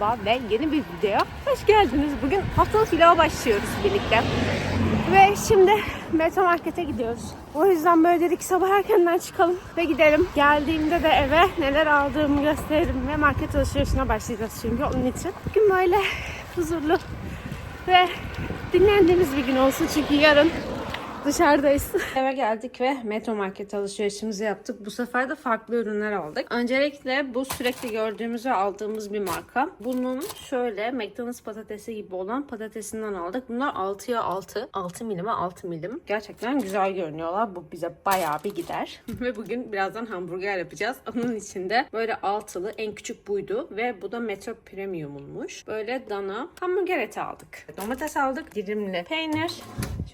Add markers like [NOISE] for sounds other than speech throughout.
merhaba ve yeni bir videoya hoş geldiniz. Bugün haftalık vloga başlıyoruz birlikte. Ve şimdi Metro Market'e gidiyoruz. O yüzden böyle dedik sabah erkenden çıkalım ve gidelim. Geldiğimde de eve neler aldığımı gösteririm ve market alışverişine başlayacağız çünkü onun için. Bugün böyle huzurlu ve dinlendiğimiz bir gün olsun çünkü yarın dışarıdayız. [LAUGHS] Eve geldik ve Metro Market alışverişimizi yaptık. Bu sefer de farklı ürünler aldık. Öncelikle bu sürekli gördüğümüz ve aldığımız bir marka. Bunun şöyle McDonald's patatesi gibi olan patatesinden aldık. Bunlar 6'ya 6. 6 milime 6 milim. Gerçekten güzel görünüyorlar. Bu bize bayağı bir gider. [LAUGHS] ve bugün birazdan hamburger yapacağız. Onun içinde böyle altılı en küçük buydu ve bu da Metro Premium'unmuş. Böyle dana hamburger eti aldık. Domates aldık. Dilimli peynir.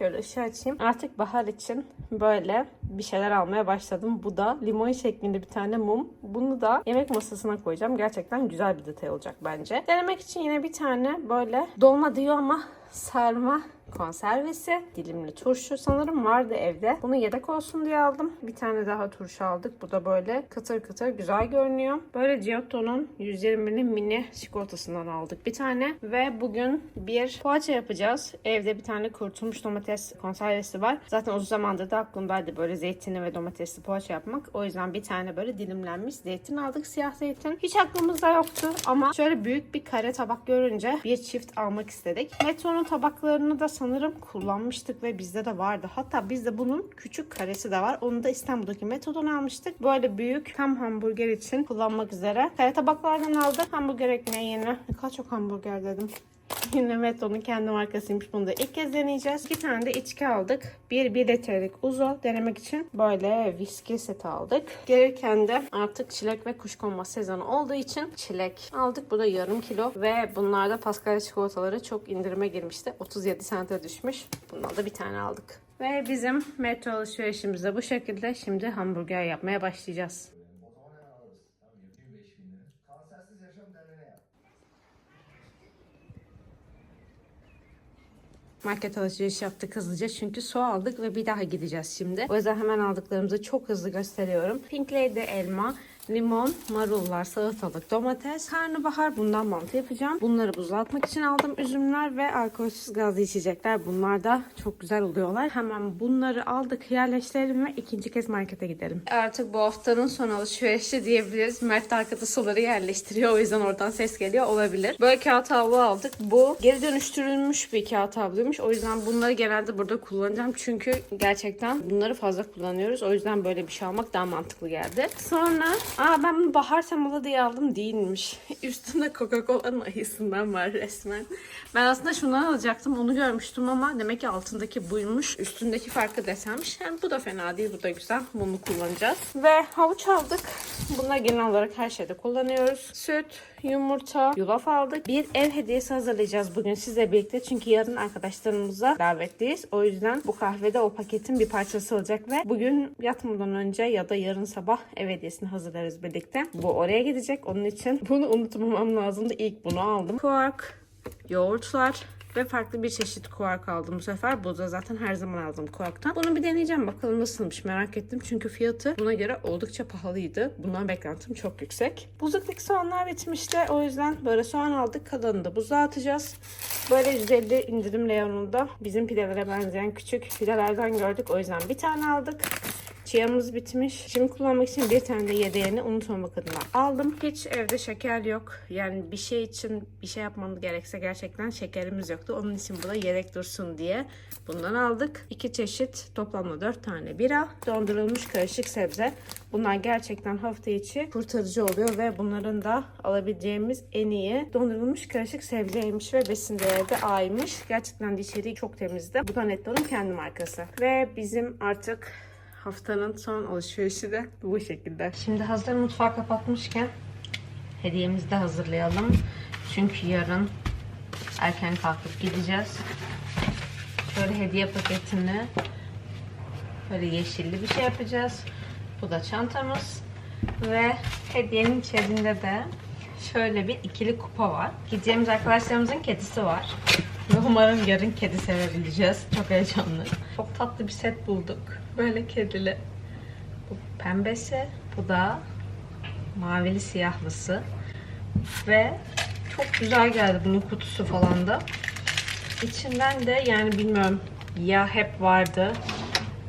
Şöyle ışığı açayım. Artık bahar için böyle bir şeyler almaya başladım. Bu da limon şeklinde bir tane mum. Bunu da yemek masasına koyacağım. Gerçekten güzel bir detay olacak bence. Denemek için yine bir tane böyle dolma diyor ama sarma konservesi, dilimli turşu sanırım vardı evde. Bunu yedek olsun diye aldım. Bir tane daha turşu aldık. Bu da böyle kıtır kıtır güzel görünüyor. Böyle Giotto'nun 120'li mini çikolatasından aldık bir tane. Ve bugün bir poğaça yapacağız. Evde bir tane kurutulmuş domates konservesi var. Zaten uzun zamandır da aklımdaydı böyle zeytinli ve domatesli poğaça yapmak. O yüzden bir tane böyle dilimlenmiş zeytin aldık. Siyah zeytin. Hiç aklımızda yoktu ama şöyle büyük bir kare tabak görünce bir çift almak istedik. Metro'nun tabaklarını da sanırım kullanmıştık ve bizde de vardı. Hatta bizde bunun küçük karesi de var. Onu da İstanbul'daki Meto'dan almıştık. Böyle büyük tam hamburger için kullanmak üzere. Kare tabaklardan aldık. Hamburger ekmeği yine. Ne kadar çok hamburger dedim. [LAUGHS] Yine Meto'nun kendi markasıymış. Bunu da ilk kez deneyeceğiz. İki tane de içki aldık. Bir 1 litrelik uzo denemek için böyle viski seti aldık. Gelirken de artık çilek ve kuşkonma sezonu olduğu için çilek aldık. Bu da yarım kilo ve bunlarda Paskalya çikolataları çok indirime girmişti. 37 sente düşmüş. Bundan da bir tane aldık. Ve bizim metro alışverişimiz de bu şekilde. Şimdi hamburger yapmaya başlayacağız. Market alışveriş yaptık hızlıca çünkü su aldık ve bir daha gideceğiz şimdi. O yüzden hemen aldıklarımızı çok hızlı gösteriyorum. Pink Lady elma, limon, marullar, salatalık, domates, karnabahar. Bundan mantı yapacağım. Bunları buzlatmak için aldım. Üzümler ve alkolsüz gazlı içecekler. Bunlar da çok güzel oluyorlar. Hemen bunları aldık, yerleştirelim ve ikinci kez markete gidelim. Artık bu haftanın son alışverişi diyebiliriz. Mert de arkada suları yerleştiriyor. O yüzden oradan ses geliyor olabilir. Böyle kağıt havlu aldık. Bu geri dönüştürülmüş bir kağıt havluymuş. O yüzden bunları genelde burada kullanacağım. Çünkü gerçekten bunları fazla kullanıyoruz. O yüzden böyle bir şey almak daha mantıklı geldi. Sonra aa ben bunu bahar temalı diye aldım değilmiş. [LAUGHS] Üstünde Coca-Cola'nın ayısından var resmen. Ben aslında şundan alacaktım. Onu görmüştüm ama demek ki altındaki buymuş. Üstündeki farkı desenmiş. Yani bu da fena değil. Bu da güzel. Bunu kullanacağız. Ve havuç aldık. Bunları genel olarak her şeyde kullanıyoruz. Süt, yumurta, yulaf aldık. Bir ev hediyesi hazırlayacağız bugün sizle birlikte. Çünkü yarın arkadaşlarımıza davetliyiz. O yüzden bu kahvede o paketin bir parçası olacak ve bugün yatmadan önce ya da yarın sabah ev hediyesini hazırlarız birlikte. Bu oraya gidecek. Onun için [LAUGHS] bunu unutmamam lazımdı. İlk bunu aldım. Quark, yoğurtlar ve farklı bir çeşit kuark aldım bu sefer. Bu da zaten her zaman aldım kuarktan. Bunu bir deneyeceğim bakalım nasılmış merak ettim. Çünkü fiyatı buna göre oldukça pahalıydı. Bundan beklentim çok yüksek. Buzluktaki soğanlar bitmişti. O yüzden böyle soğan aldık. Kalanını da buzluğa atacağız. Böyle 150 indirim reyonunda bizim pidelere benzeyen küçük pidelerden gördük. O yüzden bir tane aldık. Çiyamız bitmiş. Şimdi kullanmak için bir tane de yedeğini unutmamak adına aldım. Hiç evde şeker yok. Yani bir şey için bir şey yapmamız gerekse gerçekten şekerimiz yoktu. Onun için bu da yedek dursun diye bundan aldık. İki çeşit toplamda dört tane bira. Dondurulmuş karışık sebze. Bunlar gerçekten hafta içi kurtarıcı oluyor ve bunların da alabileceğimiz en iyi dondurulmuş karışık sebzeymiş ve besin değeri de A'ymış. Gerçekten de içeriği çok temizdi. Bu da Netto'nun kendi markası. Ve bizim artık haftanın son alışverişi de bu şekilde. Şimdi hazır mutfağı kapatmışken hediyemizi de hazırlayalım. Çünkü yarın erken kalkıp gideceğiz. Şöyle hediye paketini böyle yeşilli bir şey yapacağız. Bu da çantamız. Ve hediyenin içerisinde de şöyle bir ikili kupa var. Gideceğimiz arkadaşlarımızın kedisi var. Ve [LAUGHS] umarım yarın kedi sevebileceğiz. Çok heyecanlı. Çok tatlı bir set bulduk. Böyle kedili. Bu pembesi. Bu da mavili siyahlısı. Ve çok güzel geldi bunun kutusu falan da. İçinden de yani bilmiyorum ya hep vardı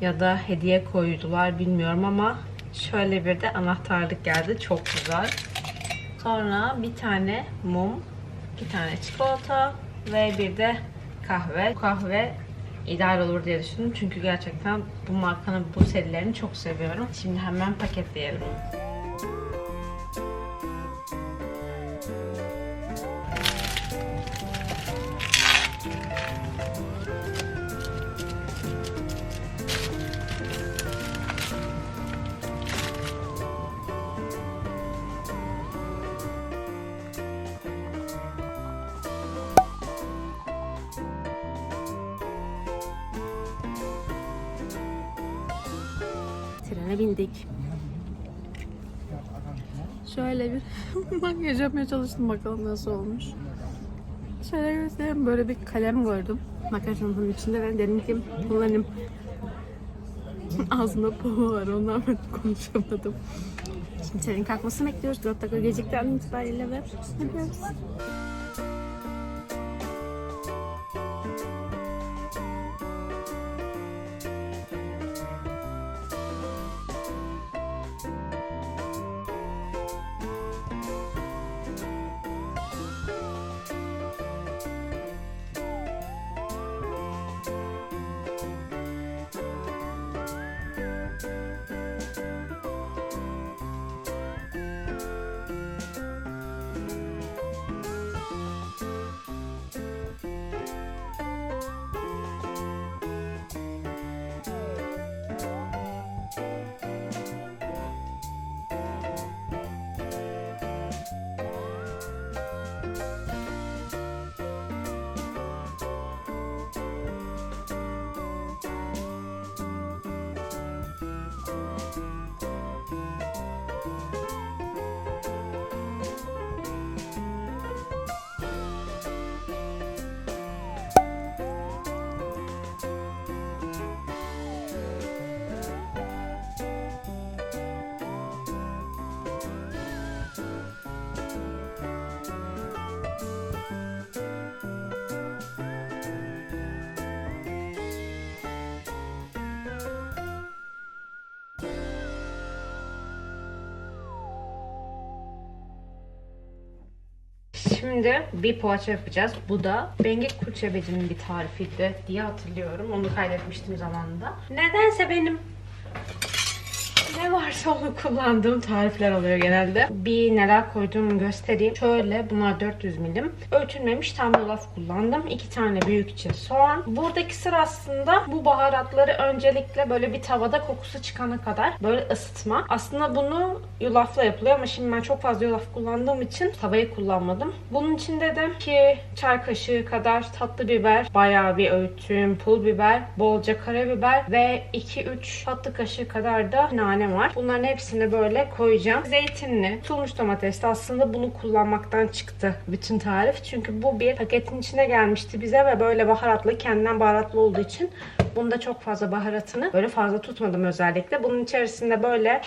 ya da hediye koydular bilmiyorum ama şöyle bir de anahtarlık geldi. Çok güzel. Sonra bir tane mum, bir tane çikolata ve bir de kahve. Kahve ideal olur diye düşündüm. Çünkü gerçekten bu markanın bu serilerini çok seviyorum. Şimdi hemen paketleyelim. Trene bindik. Şöyle bir [LAUGHS] makyaj yapmaya çalıştım bakalım nasıl olmuş. Şöyle göstereyim böyle bir kalem gördüm. Makyaj çantamın içinde ben dedim ki kullanayım. [LAUGHS] Ağzımda polo var ondan ben konuşamadım. Şimdi trenin kalkmasını bekliyoruz. 4 dakika gecikten itibariyle ve gidiyoruz. Şimdi bir poğaça yapacağız. Bu da Bengek Kurçebeci'nin bir tarifiydi diye hatırlıyorum. Onu kaydetmiştim zamanında. Nedense benim ne varsa onu kullandığım tarifler oluyor genelde. Bir neler koyduğumu göstereyim. Şöyle bunlar 400 milim. Ölçülmemiş tam yulaf kullandım. 2 tane büyükçe soğan. Buradaki sır aslında bu baharatları öncelikle böyle bir tavada kokusu çıkana kadar böyle ısıtma. Aslında bunu yulafla yapılıyor ama şimdi ben çok fazla yulaf kullandığım için tavayı kullanmadım. Bunun içinde de 2 çay kaşığı kadar tatlı biber, bayağı bir öğüttüğüm pul biber, bolca karabiber ve 2-3 tatlı kaşığı kadar da nane var. Bunların hepsini böyle koyacağım. Zeytinli, tutulmuş domates de aslında bunu kullanmaktan çıktı bütün tarif. Çünkü bu bir paketin içine gelmişti bize ve böyle baharatlı, kendinden baharatlı olduğu için bunda çok fazla baharatını böyle fazla tutmadım özellikle. Bunun içerisinde böyle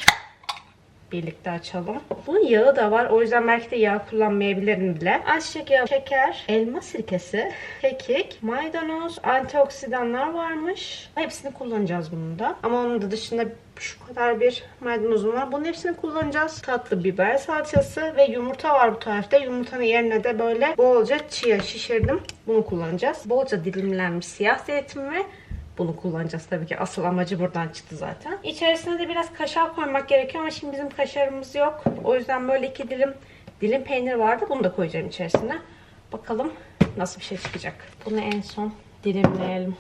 birlikte açalım. Bunun yağı da var. O yüzden belki de yağ kullanmayabilirim bile. Ayçiçek yağı, şeker, elma sirkesi, kekik, maydanoz, antioksidanlar varmış. Hepsini kullanacağız bunun da. Ama onun da dışında şu kadar bir maydanozum var. Bunun hepsini kullanacağız. Tatlı biber salçası ve yumurta var bu tarifte. Yumurtanın yerine de böyle bolca chia şişirdim. Bunu kullanacağız. Bolca dilimlenmiş siyah zeytin ve bunu kullanacağız tabii ki. Asıl amacı buradan çıktı zaten. İçerisine de biraz kaşar koymak gerekiyor ama şimdi bizim kaşarımız yok. O yüzden böyle iki dilim dilim peynir vardı. Bunu da koyacağım içerisine. Bakalım nasıl bir şey çıkacak. Bunu en son dilimleyelim.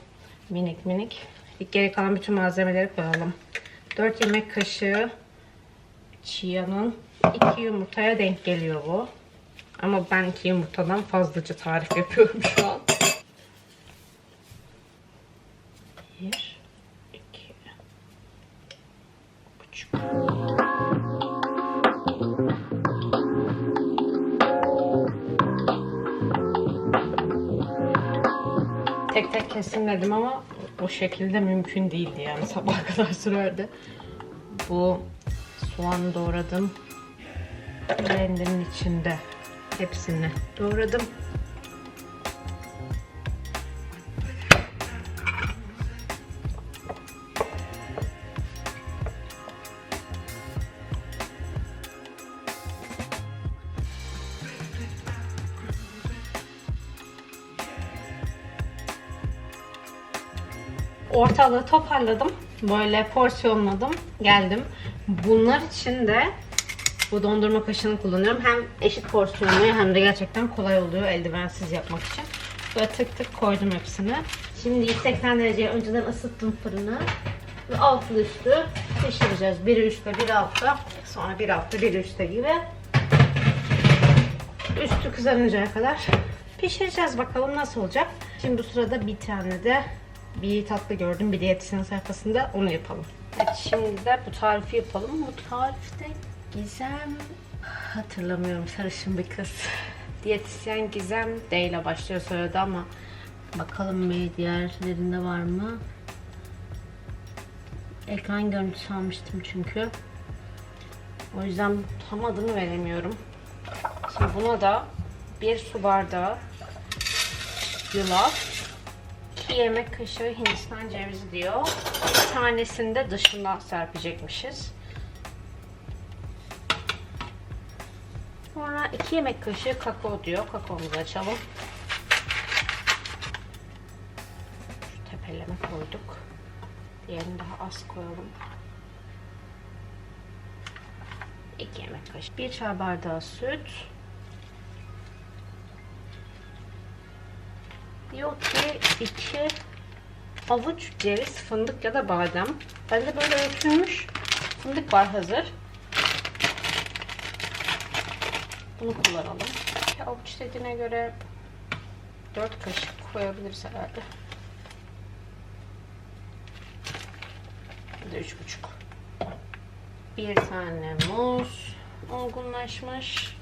Minik minik. Geri kalan bütün malzemeleri koyalım. 4 yemek kaşığı chia'nın 2 yumurtaya denk geliyor bu. Ama ben 2 yumurtadan fazlaca tarif yapıyorum şu an. 1 2 buçuk. Tek tek kesilmedim ama o şekilde mümkün değildi yani sabah [LAUGHS] kadar sürerdi. Bu soğanı doğradım. Rendenin içinde hepsini doğradım. Ortalığı toparladım. Böyle porsiyonladım. Geldim. Bunlar için de bu dondurma kaşığını kullanıyorum. Hem eşit porsiyonluyor hem de gerçekten kolay oluyor eldivensiz yapmak için. Böyle tık tık koydum hepsini. Şimdi 180 dereceye önceden ısıttım fırını. Ve altı üstü pişireceğiz. Biri üstte, biri altta. Sonra bir altta, biri üstte gibi. Üstü kızarıncaya kadar pişireceğiz. Bakalım nasıl olacak. Şimdi bu sırada bir tane de bir tatlı gördüm bir diyetisyen sayfasında. Onu yapalım. Evet, şimdi de bu tarifi yapalım. Bu tarifte Gizem hatırlamıyorum sarışın bir kız. Diyetisyen Gizem D ile başlıyor söyledi ama bakalım bir diğerlerinde var mı? Ekran görüntüsü almıştım çünkü. O yüzden tam adını veremiyorum. Şimdi buna da bir su bardağı yulaf, 2 yemek kaşığı Hindistan cevizi diyor. Bir tanesini de dışından serpecekmişiz. Sonra 2 yemek kaşığı kakao diyor. Kakaomuzu açalım. Şu tepeleme koyduk. Diğerini daha az koyalım. 2 yemek kaşığı. 1 çay bardağı süt. Diyor ki 2 avuç ceviz, fındık ya da badem. Bende böyle öğütülmüş fındık var hazır. Bunu kullanalım. Ya avuç dediğine göre 4 kaşık koyabiliriz herhalde. Ya da 3,5. Bir tane muz olgunlaşmış.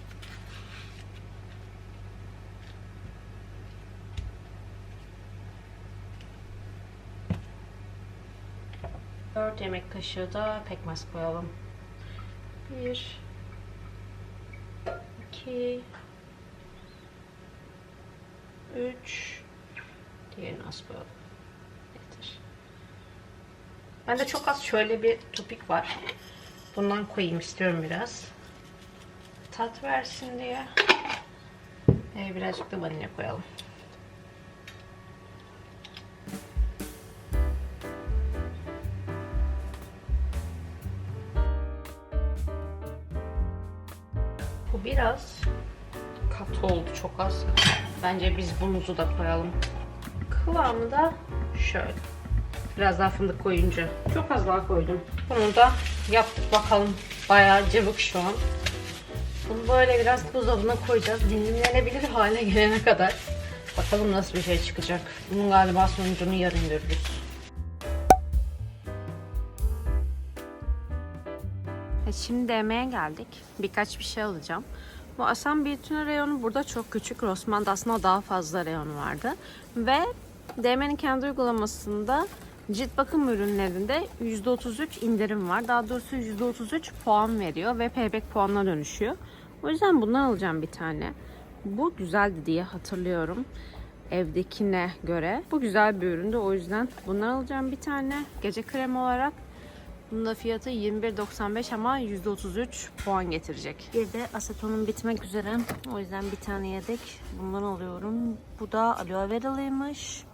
Dört yemek kaşığı da pekmez koyalım. Bir, iki, üç, diğerini az koyalım. Yeter. Bende çok az şöyle bir topik var. Bundan koyayım istiyorum biraz. Tat versin diye. Ee, birazcık da vanilya koyalım. Az. Bence biz bunuzu da koyalım. Kıvamı da şöyle. Biraz daha fındık koyunca. Çok az daha koydum. Bunu da yaptık bakalım. Bayağı cıvık şu an. Bunu böyle biraz buzdolabına koyacağız. Dinlenebilir hale gelene kadar. Bakalım nasıl bir şey çıkacak. Bunun galiba sonucunu yarın görürüz. Evet, şimdi yemeğe geldik. Birkaç bir şey alacağım. Bu Asam Biltüne reyonu burada çok küçük. Rossmann'da aslında daha fazla reyon vardı. Ve DM'nin kendi uygulamasında cilt bakım ürünlerinde %33 indirim var. Daha doğrusu %33 puan veriyor ve payback puanına dönüşüyor. O yüzden bundan alacağım bir tane. Bu güzeldi diye hatırlıyorum evdekine göre. Bu güzel bir üründü o yüzden bundan alacağım bir tane. Gece kremi olarak bunun da fiyatı 21.95 ama %33 puan getirecek. Bir de asetonum bitmek üzere. O yüzden bir tane yedek bundan alıyorum. Bu da aloe veralıymış.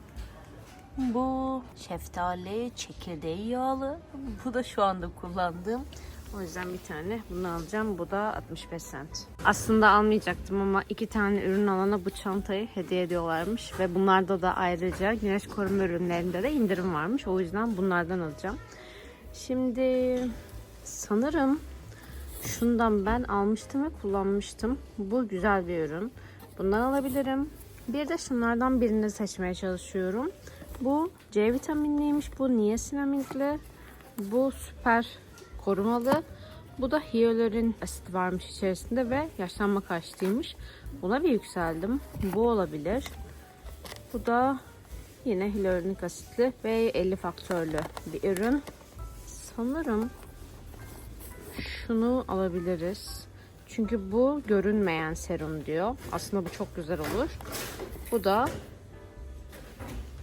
Bu şeftali çekirdeği yağlı. [LAUGHS] Bu da şu anda kullandığım. O yüzden bir tane bunu alacağım. Bu da 65 cent. Aslında almayacaktım ama iki tane ürün alana bu çantayı hediye ediyorlarmış. Ve bunlarda da ayrıca güneş koruma ürünlerinde de indirim varmış. O yüzden bunlardan alacağım. Şimdi sanırım şundan ben almıştım ve kullanmıştım. Bu güzel bir ürün. Bundan alabilirim. Bir de şunlardan birini seçmeye çalışıyorum. Bu C vitaminliymiş. Bu niasinamidli. Bu süper korumalı. Bu da hyalurin asit varmış içerisinde ve yaşlanma karşıtıymış. Buna bir yükseldim. Bu olabilir. Bu da yine hyaluronik asitli ve 50 faktörlü bir ürün. Sanırım şunu alabiliriz. Çünkü bu görünmeyen serum diyor. Aslında bu çok güzel olur. Bu da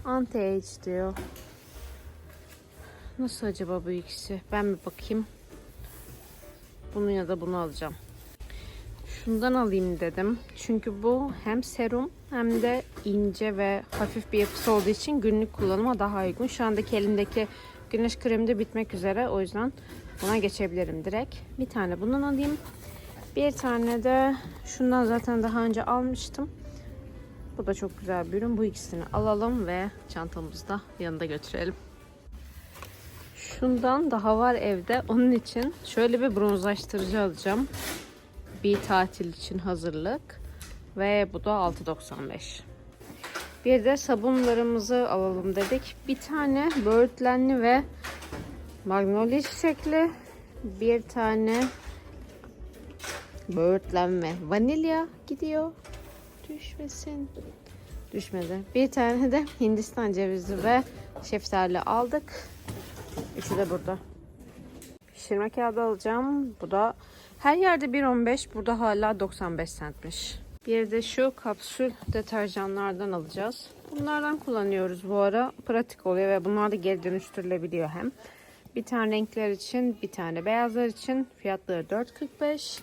anti-age diyor. Nasıl acaba bu ikisi? Ben bir bakayım. Bunu ya da bunu alacağım. Şundan alayım dedim. Çünkü bu hem serum hem de ince ve hafif bir yapısı olduğu için günlük kullanıma daha uygun. Şu andaki elimdeki güneş kremi de bitmek üzere. O yüzden buna geçebilirim direkt. Bir tane bundan alayım. Bir tane de şundan zaten daha önce almıştım. Bu da çok güzel bir ürün. Bu ikisini alalım ve çantamızda yanında götürelim. Şundan daha var evde. Onun için şöyle bir bronzlaştırıcı alacağım. Bir tatil için hazırlık. Ve bu da 6.95. Bir de sabunlarımızı alalım dedik. Bir tane böğürtlenli ve magnolia çiçekli. Bir tane böğürtlenme vanilya gidiyor. Düşmesin. Düşmedi. Bir tane de Hindistan cevizi ve şeftali aldık. Üçü de burada. Pişirme kağıdı alacağım. Bu da her yerde 1.15. Burada hala 95 centmiş. Bir de şu kapsül deterjanlardan alacağız. Bunlardan kullanıyoruz bu ara. Pratik oluyor ve bunlar da geri dönüştürülebiliyor hem. Bir tane renkler için, bir tane beyazlar için. Fiyatları 4.45.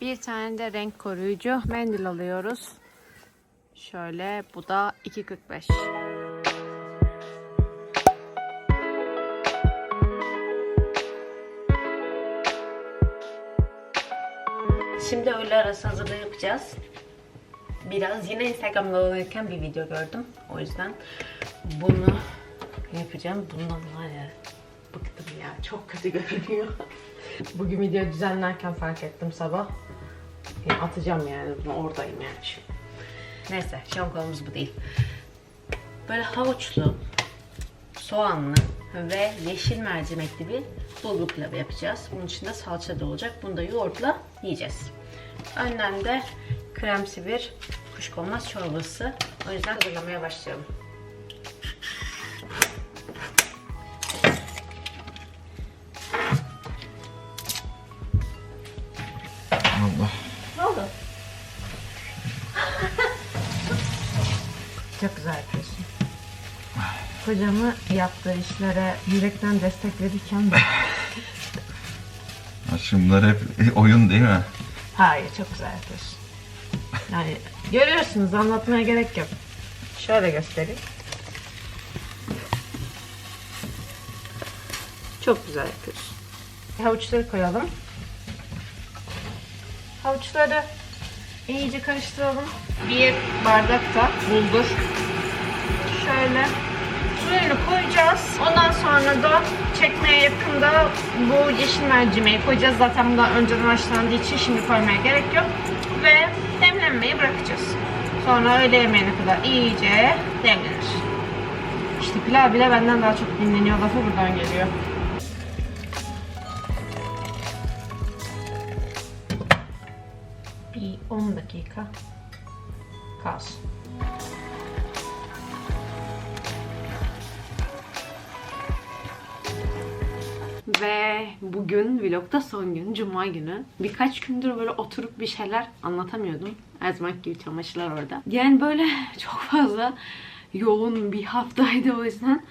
Bir tane de renk koruyucu mendil alıyoruz. Şöyle bu da 2.45. Şimdi öğle arası hazırlığı yapacağız. Biraz yine Instagram'da dolanırken bir video gördüm. O yüzden bunu yapacağım. Bundan var ya bıktım ya. Çok kötü görünüyor. [LAUGHS] Bugün video düzenlerken fark ettim sabah. Atacağım yani bunu oradayım yani şu. Neyse konumuz bu değil. Böyle havuçlu, soğanlı ve yeşil mercimekli bir bulgur pilavı yapacağız. Bunun içinde salça da olacak. Bunu da yoğurtla yiyeceğiz. Önden de kremsi bir kuşkonmaz çorbası. O yüzden hazırlamaya başlayalım. Allah. Ne oldu? [LAUGHS] Çok güzel yapıyorsun. Kocamı yaptığı işlere yürekten destek verirken de [LAUGHS] Aşkım bunlar hep oyun değil mi? Hayır çok güzel yapıyorsun. Yani görüyorsunuz anlatmaya gerek yok. Şöyle göstereyim. Çok güzel yapıyorsun. Havuçları koyalım. Havuçları iyice karıştıralım. Bir bardak da bulgur. Şöyle suyunu koyacağız. Ondan sonra da çekmeye yakında bu yeşil mercimeği koyacağız. Zaten bu da önceden haşlandığı için şimdi koymaya gerek yok. Ve demlenmeyi bırakacağız. Sonra öğle yemeğine kadar iyice demlenir. İşte pilav bile benden daha çok dinleniyor. Lafı buradan geliyor. Bir 10 dakika kalsın. Ve bugün vlogda son gün, cuma günü. Birkaç gündür böyle oturup bir şeyler anlatamıyordum. Her zaman gibi çamaşırlar orada. Yani böyle [LAUGHS] çok fazla yoğun bir haftaydı o yüzden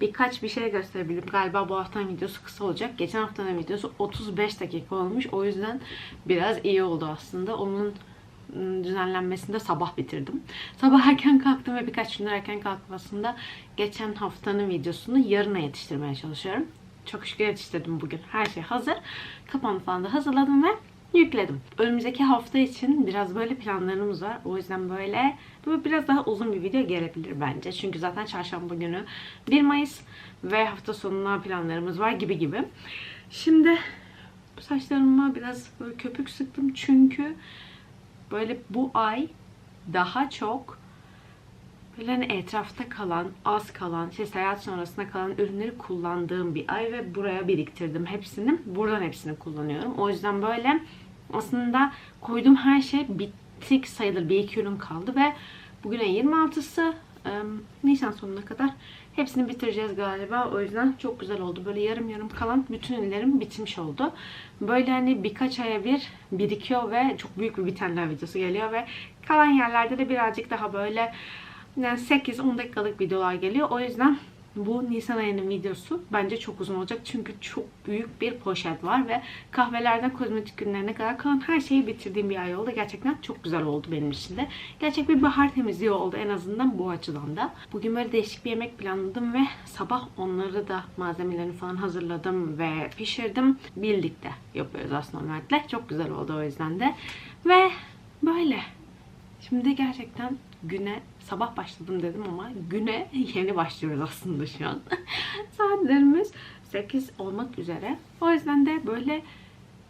birkaç bir şey gösterebilirim. Galiba bu haftanın videosu kısa olacak. Geçen haftanın videosu 35 dakika olmuş. O yüzden biraz iyi oldu aslında. Onun ım, düzenlenmesini de sabah bitirdim. Sabah erken kalktım ve birkaç gündür erken kalkmasında geçen haftanın videosunu yarına yetiştirmeye çalışıyorum. Çok şükür yetiştirdim bugün. Her şey hazır. Kapağını falan da hazırladım ve yükledim. Önümüzdeki hafta için biraz böyle planlarımız var. O yüzden böyle, böyle biraz daha uzun bir video gelebilir bence. Çünkü zaten çarşamba günü 1 Mayıs ve hafta sonuna planlarımız var gibi gibi. Şimdi bu saçlarıma biraz böyle köpük sıktım çünkü böyle bu ay daha çok böyle hani etrafta kalan, az kalan, işte seyahat sonrasında kalan ürünleri kullandığım bir ay ve buraya biriktirdim hepsini. Buradan hepsini kullanıyorum. O yüzden böyle aslında koyduğum her şey bittik sayılır. Bir iki ürün kaldı ve bugün ayın 26'sı Ee, Nisan sonuna kadar hepsini bitireceğiz galiba. O yüzden çok güzel oldu. Böyle yarım yarım kalan bütün ünlerim bitmiş oldu. Böyle hani birkaç aya bir birikiyor ve çok büyük bir bitenler videosu geliyor ve kalan yerlerde de birazcık daha böyle yani 8-10 dakikalık videolar geliyor. O yüzden bu Nisan ayının videosu bence çok uzun olacak. Çünkü çok büyük bir poşet var ve kahvelerden kozmetik ürünlerine kadar kalan her şeyi bitirdiğim bir ay oldu. Gerçekten çok güzel oldu benim için de. Gerçek bir bahar temizliği oldu en azından bu açıdan da. Bugün böyle değişik bir yemek planladım ve sabah onları da malzemelerini falan hazırladım ve pişirdim. Birlikte yapıyoruz aslında Ömer'le. Çok güzel oldu o yüzden de. Ve böyle. Şimdi gerçekten güne sabah başladım dedim ama güne yeni başlıyoruz aslında şu an. [LAUGHS] Saatlerimiz 8 olmak üzere. O yüzden de böyle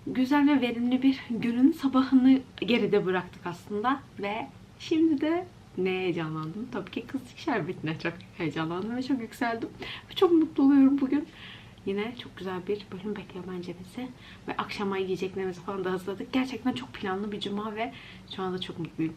güzel ve verimli bir günün sabahını geride bıraktık aslında ve şimdi de ne heyecanlandım? Tabii ki kızlık şerbetine çok heyecanlandım ve çok yükseldim. Çok mutlu oluyorum bugün. Yine çok güzel bir bölüm bekliyor bence bizi. Ve akşama yiyeceklerimizi falan da hazırladık. Gerçekten çok planlı bir cuma ve şu anda çok mutluyum.